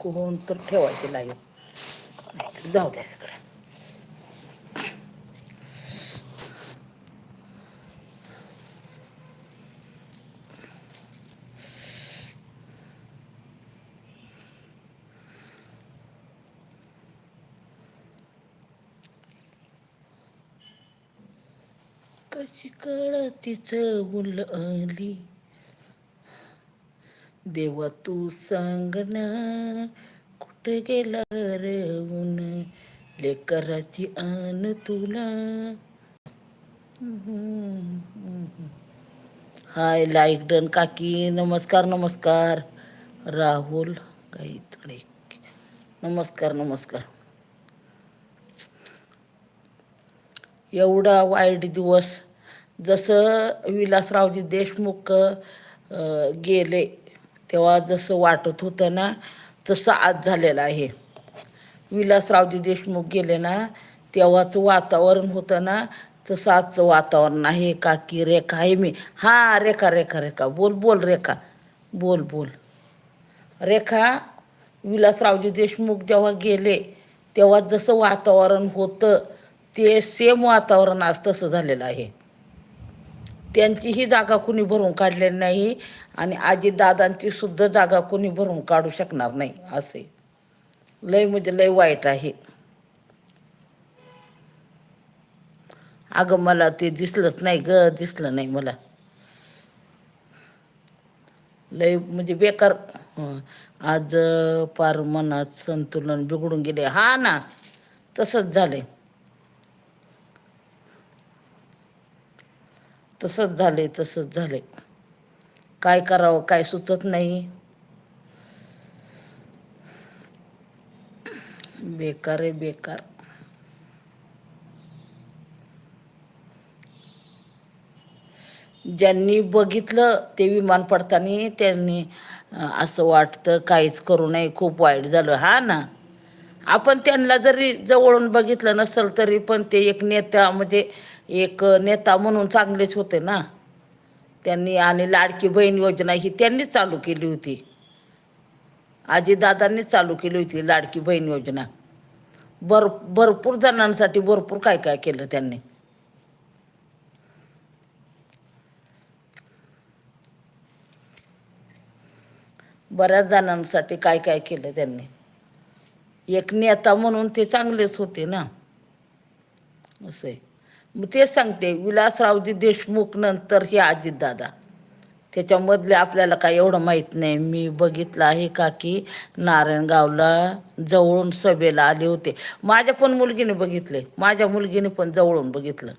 कोण तर ठेवायचे लाईव्ह जाऊ द्या सगळं कशी तिचं मुल आली? देवा तू सांग ना कुठे गेला रवून लेकराची आण तुला. हाय लाईक डन काकी. नमस्कार नमस्कार. राहुल काही नमस्कार नमस्कार. एवढा वाईट दिवस. जसं विलासरावजी देशमुख गेले तेव्हा जसं वाटत होतं ना तसं आज झालेलं आहे. विलासरावजी देशमुख गेले ना तेव्हाचं वातावरण होतं ना तसं आजचं वातावरण आहे काकी रेखा आहे मी. हां रेखा रेखा रेखा. बोल बोल रेखा. बोल बोल. रेखा विलासरावजी देशमुख जेव्हा गेले तेव्हा जसं वातावरण होतं ते सेम वातावरण आज तसं झालेलं आहे. त्यांचीही जागा कुणी भरून काढलेली नाही आणि आजी दादांची सुद्धा जागा कुणी भरून काढू शकणार नाही असे. लय म्हणजे लय वाईट आहे. अगं मला ते दिसलंच नाही ग दिसलं नाही मला. लय म्हणजे बेकार. आज पार मनात संतुलन बिघडून गेले हा ना तसंच झालंय. तसंच झालंय तसंच झाले काय करावं काय सुचत नाही. बेकार आहे बेकार. ज्यांनी बघितलं ते विमान पडताना त्यांनी असं वाटतं काहीच करू नये खूप वाईट झालं. हा ना? आपण त्यांना जरी जवळून बघितलं नसेल तरी पण ते एक नेता म्हणजे एक नेता म्हणून चांगलेच होते ना. त्यांनी आणि लाडकी बहीण योजना ही त्यांनीच चालू केली होती. आजीदादांनीच चालू केली होती लाडकी बहीण योजना. भर भरपूर जणांसाठी भरपूर काय काय केलं त्यांनी. बऱ्याच जणांसाठी काय काय केलं त्यांनी. एक नेता म्हणून ते चांगलेच होते ना. असं आहे तेच सांगते विलासरावजी देशमुख नंतर हे अजितदादा त्याच्यामधले आपल्याला काय एवढं माहीत नाही. मी बघितलं आहे का की नारायणगावला जवळून सभेला आले होते. माझ्या पण मुलगीने बघितले. माझ्या मुलगीने पण जवळून बघितलं.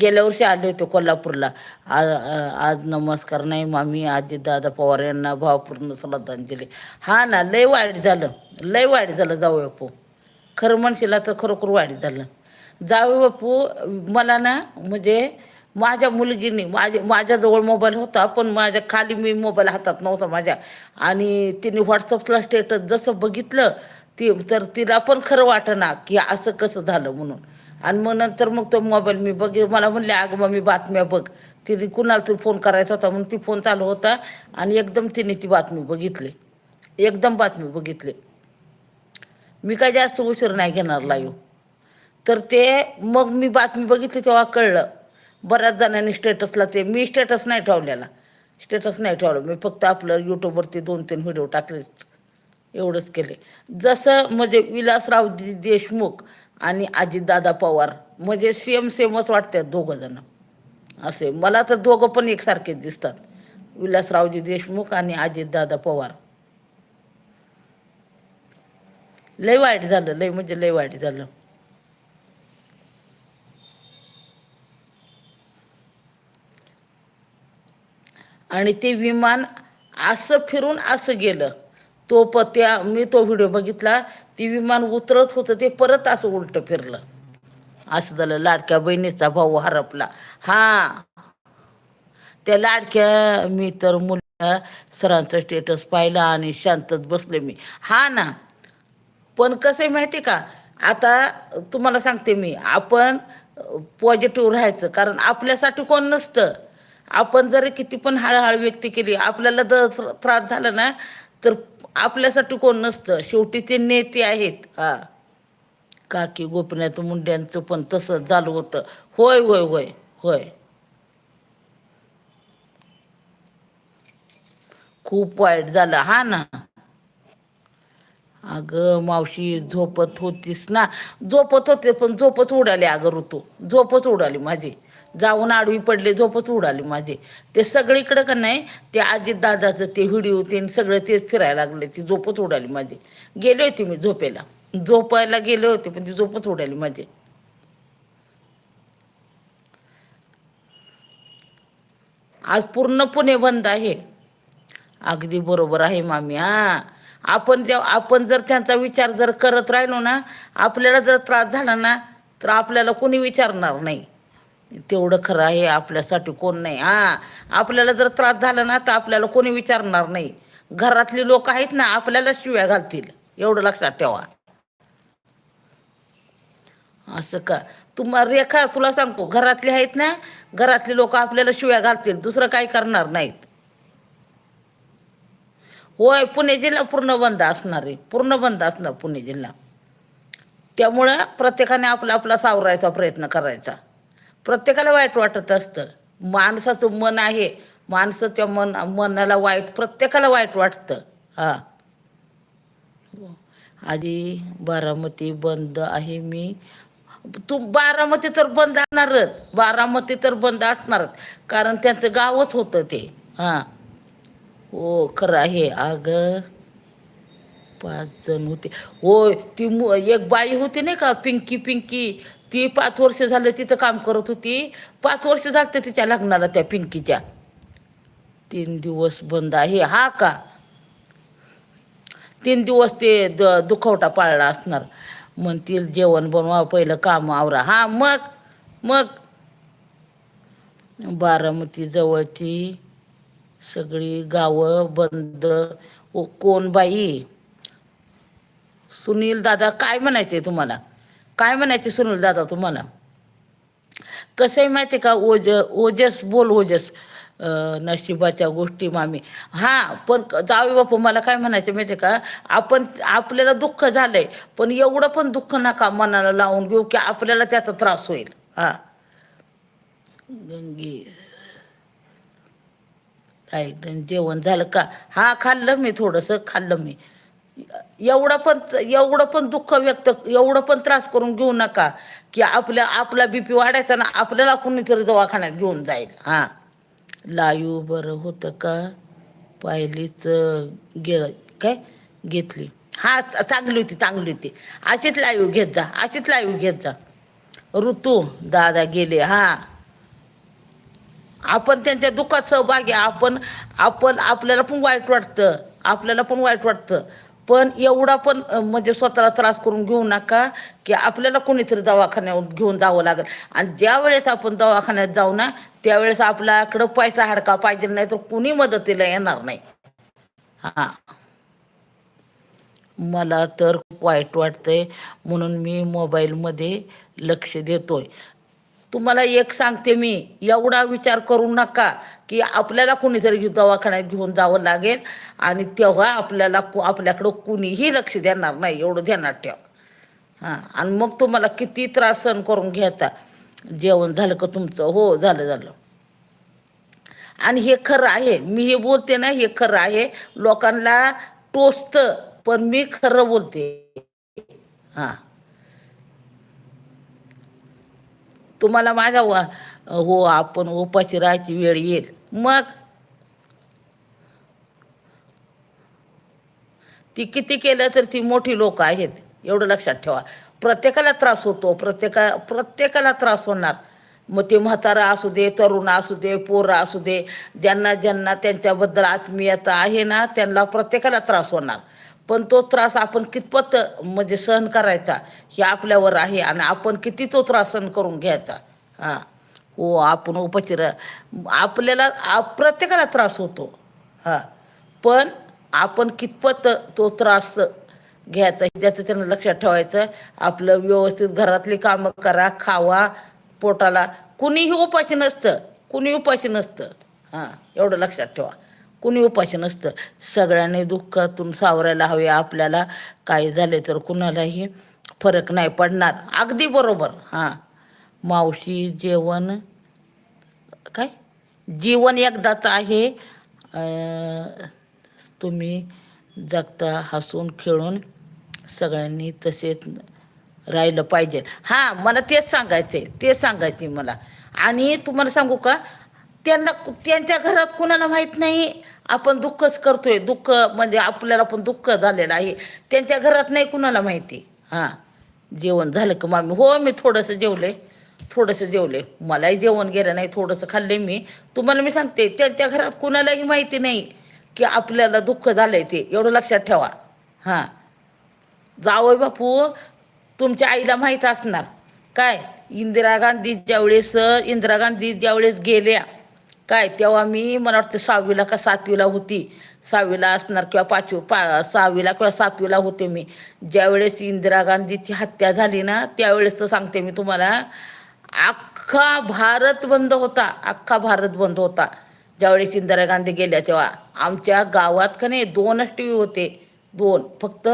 गेल्या वर्षी आले होते कोल्हापूरला. आज आज नमस्कार नाही मामी आजी दादा पवार यांना भावपूर्ण श्रद्धांजली. हा ना लय वाईट झालं. लय वाईट झालं जाऊया पो खरं म्हणशीला तर खरोखर वाईट झालं. जाऊ बापू मला ना म्हणजे माझ्या मुलगीने माझ्या माझ्याजवळ मोबाईल होता पण माझ्या खाली मी मोबाईल हातात नव्हता माझ्या. आणि तिने व्हॉट्सअपला स्टेटस जसं बघितलं ती तर तिला पण खरं वाटना की असं कसं झालं म्हणून. आणि मग नंतर मग तो मोबाईल मी बघ मला म्हणले अगं मग मी बातम्या बघ. तिने कुणाला तरी फोन करायचा होता म्हणून ती फोन चालू होता आणि एकदम तिने ती बातमी बघितली. एकदम बातमी बघितली. मी काय जास्त उशीर नाही घेणार लाईव्ह तर ते मग मी बातमी बघितली तेव्हा कळलं. बऱ्याच जणांनी स्टेटसला ते मी स्टेटस नाही ठेवलेला. स्टेटस नाही ठेवलं. मी फक्त आपलं यूट्यूबवरती दोन तीन व्हिडिओ टाकले. एवढंच केले. जसं म्हणजे विलासराव देशमुख आणि अजितदादा पवार म्हणजे सेम सेमच वाटतात दोघं जण. असे. मला तर दोघं पण एकसारखेच दिसतात. विलासरावजी देशमुख आणि अजितदादा पवार. लय वाईट झालं लय म्हणजे लय वाईट झालं. आणि ते विमान असं फिरून असं गेलं. तो प त्या मी तो व्हिडिओ बघितला ती विमान उतरत होतं ते परत असं उलटं फिरलं. असं झालं लाडक्या बहिणीचा भाऊ हरपला. हा. त्या लाडक्या मी तर मुलगा सरांचं स्टेटस पाहिला आणि शांतच बसले मी. हा ना. पण कसं आहे माहिती का? आता तुम्हाला सांगते मी आपण पॉझिटिव्ह राहायचं कारण आपल्यासाठी कोण नसतं. आपण जरी किती पण हळहळ व्यक्ती केली आपल्याला जर त्रास झाला ना तर आपल्यासाठी कोण नसतं. शेवटी ते नेते आहेत. हा. काकी गोपीनाथ मुंड्यांचं पण तसंच झालं होतं. होय होय होय होय. खूप वाईट झालं. हा ना. अगं मावशी झोपत होतीस ना? झोपत होते पण झोपच उडाली अगं ऋतू. झोपच उडाली माझी. जाऊन आडवी पडले झोपच उडाली माझी. ते सगळीकडे का नाही ते आजी दादाचं ते व्हिडिओ ते सगळं तेच फिरायला लागले ती झोपच उडाली माझी. गेले होते मी झोपेला. झोपायला गेले होते पण ती झोपच उडाली माझी. आज पूर्ण पुणे बंद आहे. अगदी बरोबर आहे मामी हा. आपण जेव्हा आपण जर त्यांचा विचार जर करत राहिलो ना आपल्याला जर त्रास झाला ना तर आपल्याला कोणी विचारणार नाही. तेवढं खरं आहे आपल्यासाठी कोण नाही. हा आपल्याला जर त्रास झाला ना तर आपल्याला कोणी विचारणार नाही. घरातली लोक आहेत ना आपल्याला शिव्या घालतील. एवढं लक्षात ठेवा. असं का? तुम्हाला रेखा तुला सांगतो घरातले आहेत ना घरातले लोक आपल्याला शिव्या घालतील. दुसरं काही करणार नाहीत. होय पुणे जिल्हा पूर्ण बंद असणार आहे. पूर्ण बंद असणार पुणे जिल्हा. त्यामुळं प्रत्येकाने आपला आपला सावरायचा प्रयत्न करायचा. प्रत्येकाला वाईट वाटत असतं. माणसाचं मन आहे. माणसाच्या मन मनाला वाईट प्रत्येकाला वाईट वाटतं. हां. आधी बारामती बंद आहे मी. तू बारामती तर बंद असणारच. बारामती तर बंद असणारच. कारण त्यांचं गावच होतं ते. हां. हो खरं आहे. अगं पाच जण होते. होय ती मु एक बाई होती नाही का पिंकी पिंकी. ती पाच वर्ष झालं तिथं काम करत होती. पाच वर्ष झालं तिच्या लग्नाला त्या पिंकीच्या. तीन दिवस बंद आहे. हा का? तीन दिवस ते द दुखवटा पाळला असणार. म्हणतील जेवण बनवा पहिलं काम आवरा. हा मग मग. बारामती जवळची सगळी गावं बंद. ओ कोण बाई? सुनील दादा काय म्हणायचे तुम्हाला? काय म्हणायचे सुनील दादा तुम्हाला? कसं आहे माहिती आहे का ओज ओजस बोल ओजस नशिबाच्या गोष्टी मामी. हां पण जावे बापू मला काय म्हणायचं माहिती आहे का आपण आपल्याला दुःख झालंय पण एवढं पण दुःख नका मनाला लावून घेऊ की आपल्याला त्याचा त्रास होईल. हां. गंगी. काय जेवण झालं का? हा खाल्लं मी थोडंसं खाल्लं मी. एवढं पण एवढं पण दुःख व्यक्त एवढं पण त्रास करून घेऊ नका की आपल्या आपला बीपी वाढायचा ना आपल्याला कुणीतरी दवाखान्यात घेऊन जाईल. हां. लाईव बरं होतं का? पाहिलीच गे काय? घेतली. हा चांगली होती चांगली होती. अशीच लाईव घेत जा अशीच लाईव घेत जा. ऋतू दादा गेले हां. आपण त्यांच्या दुःखात सहभागी आपण आपण आपल्याला पण वाईट वाटतं आपल्याला पण वाईट वाटतं. पण एवढा पण म्हणजे स्वतःला त्रास करून घेऊ नका की आपल्याला कोणीतरी दवाखान्यात घेऊन जावं लागेल. आणि ज्या वेळेस आपण दवाखान्यात जाऊ ना त्यावेळेस आपल्याकडं पैसा हडका पाहिजे नाही तर कुणी मदतीला येणार नाही. हा. मला तर वाईट वाटतंय म्हणून मी मोबाईलमध्ये लक्ष देतोय. तुम्हाला एक सांगते मी एवढा विचार करू नका की आपल्याला कुणीतरी दवाखान्यात घेऊन जावं लागेल आणि तेव्हा आपल्याला कु- आपल्याकडं कुणीही लक्ष देणार नाही एवढं ध्यानात ठेवा. हां आणि मग तुम्हाला किती त्रास सहन करून घ्यायचा? जेवण झालं का तुमचं? हो झालं झालं. आणि हे खरं आहे मी हे बोलते ना हे खरं आहे लोकांना टोचतं पण मी खरं बोलते. हां. तुम्हाला माझ्या वा हो आपण उपाशी राहायची वेळ येईल. मग? ती किती केलं तर ती मोठी लोक आहेत. एवढं लक्षात ठेवा. प्रत्येकाला त्रास होतो. प्रत्येका प्रत्येकाला त्रास होणार. मग ते म्हातारा असू दे तरुण असू दे पोरं असू दे ज्यांना ज्यांना त्यांच्याबद्दल आत्मीयता आहे ना त्यांना प्रत्येकाला त्रास होणार. पण तो त्रास आपण कितपत म्हणजे सहन करायचा हे आपल्यावर आहे आणि आपण किती तो त्रास सहन करून घ्यायचा. हां. हो आपण उपचार आपल्याला आप- प्रत्येकाला त्रास होतो. हां. पण आपण कितपत तो त्रास घ्यायचा त्याचं त्यांना लक्षात ठेवायचं. आपलं व्यवस्थित घरातली कामं करा खावा पोटाला. कुणीही उपाशी नसतं. कुणी उपाशी नसतं. हां. एवढं लक्षात ठेवा. कुणी उपाशी नसतं. सगळ्यांनी दुःखातून सावरायला हवे. आपल्याला काही झाले तर कुणालाही फरक नाही पडणार. अगदी बरोबर. हां. मावशी जेवण काय? जीवन एकदाच आहे. तुम्ही जगता हसून खेळून सगळ्यांनी तसेच राहिलं पाहिजे. हां मला तेच सांगायचं आहे ते सांगायचे मला. आणि तुम्हाला सांगू का? त्यांना त्यांच्या घरात कुणाला माहीत नाही? आपण दुःखच करतोय. दुःख म्हणजे आपल्याला पण दुःख झालेलं आहे. त्यांच्या घरात नाही कुणाला माहिती. हां. जेवण झालं का मामी? हो मी थोडंसं जेवले. थोडंसं जेवले. मलाही जेवण गेलं नाही. थोडंसं खाल्ले मी. तुम्हाला मी सांगते त्यांच्या घरात कुणालाही माहिती नाही की आपल्याला दुःख झालंय ते. एवढं लक्षात ठेवा. हां. जावय बापू तुमच्या आईला माहीत असणार. काय? इंदिरा गांधी ज्यावेळेस इंदिरा गांधी ज्यावेळेस गेल्या काय तेव्हा मी मला वाटतं सहावीला का सातवीला होती. सहावीला असणार किंवा पाचवी पा सहावीला किंवा सातवीला होते मी. ज्यावेळेस इंदिरा गांधीची हत्या झाली ना त्यावेळेस तर सांगते मी तुम्हाला अख्खा भारत बंद होता अख्खा भारत बंद होता. ज्यावेळेस इंदिरा गांधी गेल्या तेव्हा. आमच्या गावात का नाही दोनच टी व्ही होते. दोन फक्त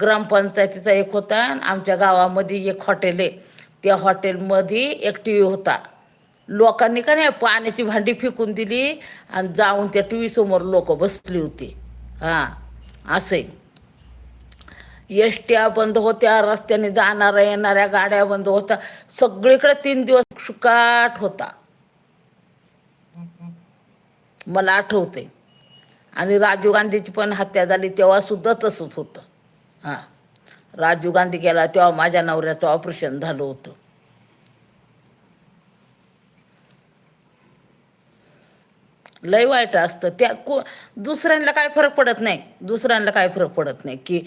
ग्रामपंचायतीचा एक होता आणि आमच्या गावामध्ये एक हॉटेल आहे. त्या हॉटेलमध्ये एक टी व्ही होता. लोकांनी का नाही पाण्याची भांडी फेकून दिली आणि जाऊन त्या टी व्ही समोर लोक बसली होती. हां असे एसट्या बंद होत्या रस्त्याने जाणाऱ्या येणाऱ्या गाड्या बंद होत्या. सगळीकडे तीन दिवस शुकाट होता. मला आठवते आणि राजीव गांधीची पण हत्या झाली तेव्हा सुद्धा तसंच होतं. हां राजीव गांधी गेला तेव्हा माझ्या नवऱ्याचं ऑपरेशन झालं होतं. लय वाईट असतं. त्या को दुसऱ्यांना काय फरक पडत नाही. दुसऱ्यांना काय फरक पडत नाही की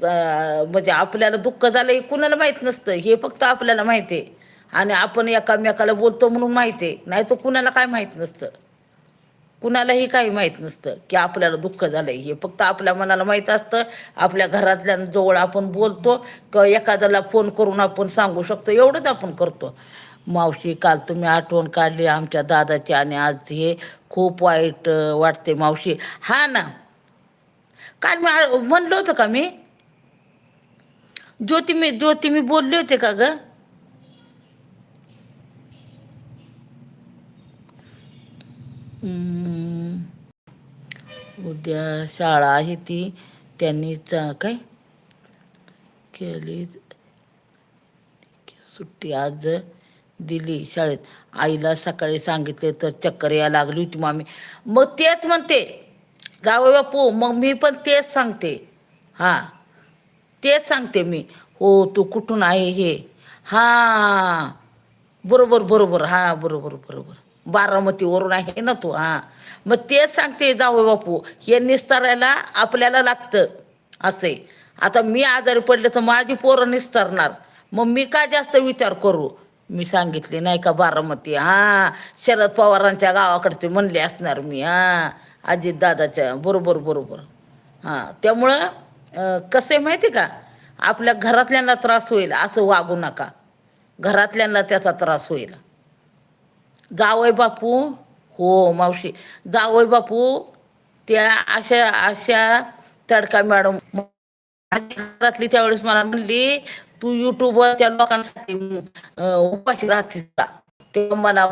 म्हणजे आपल्याला दुःख झालं हे कुणाला माहीत नसतं. हे फक्त आपल्याला माहिती आहे. आणि आपण एकामेकाला बोलतो म्हणून माहिती आहे. नाही तर कुणाला काय माहीत नसतं. कुणालाही काही माहीत नसतं की आपल्याला दुःख झालंय. हे फक्त आपल्या मनाला माहीत असतं. आपल्या घरातल्यांजवळ आपण बोलतो. किंवा एखाद्याला फोन करून आपण सांगू शकतो. एवढंच आपण करतो. मावशी काल तुम्ही आठवण काढली आमच्या दादाची आणि आज हे खूप वाईट वाटते मावशी. हा ना. काल मी म्हणलं होतं का मी? ज्योती मी ज्योती मी बोलले होते का ग? हम्म. उद्या शाळा आहे ती. त्यांनी चा- काय? केली. सुट्टी आज. दिली शाळेत. आईला सकाळी सांगितले तर चक्कर यायला लागली होती मामी. मग तेच म्हणते जावं बापू मग मी पण तेच सांगते. हां तेच सांगते मी. हो तू कुठून आहे हे? हां बरोबर बरोबर हां बरोबर बरोबर. बारामतीवरून आहे ना तू हां. मग तेच सांगते जावं बापू हे निस्तारायला आपल्याला लागतं. असे. आता मी आजारी पडले तर माझी पोरं निस्तारणार. मग मी का जास्त विचार करू? मी सांगितली नाही का बारामती? हां शरद पवारांच्या गावाकडचे म्हणले असणार मी हां अजित दादाच्या बरोबर बरोबर. हां त्यामुळं कसं आहे माहिती का? आपल्या घरातल्यांना त्रास होईल असं वागू नका. घरातल्यांना त्याचा त्रास होईल. जावय बापू हो मावशी जावय बापू त्या अशा अशा तडका मॅडम घरातली त्यावेळेस मला म्हणली तू युट्यूबवर त्या लोकांसाठी अं, उपाशी राहतेस का? तेव्हा मला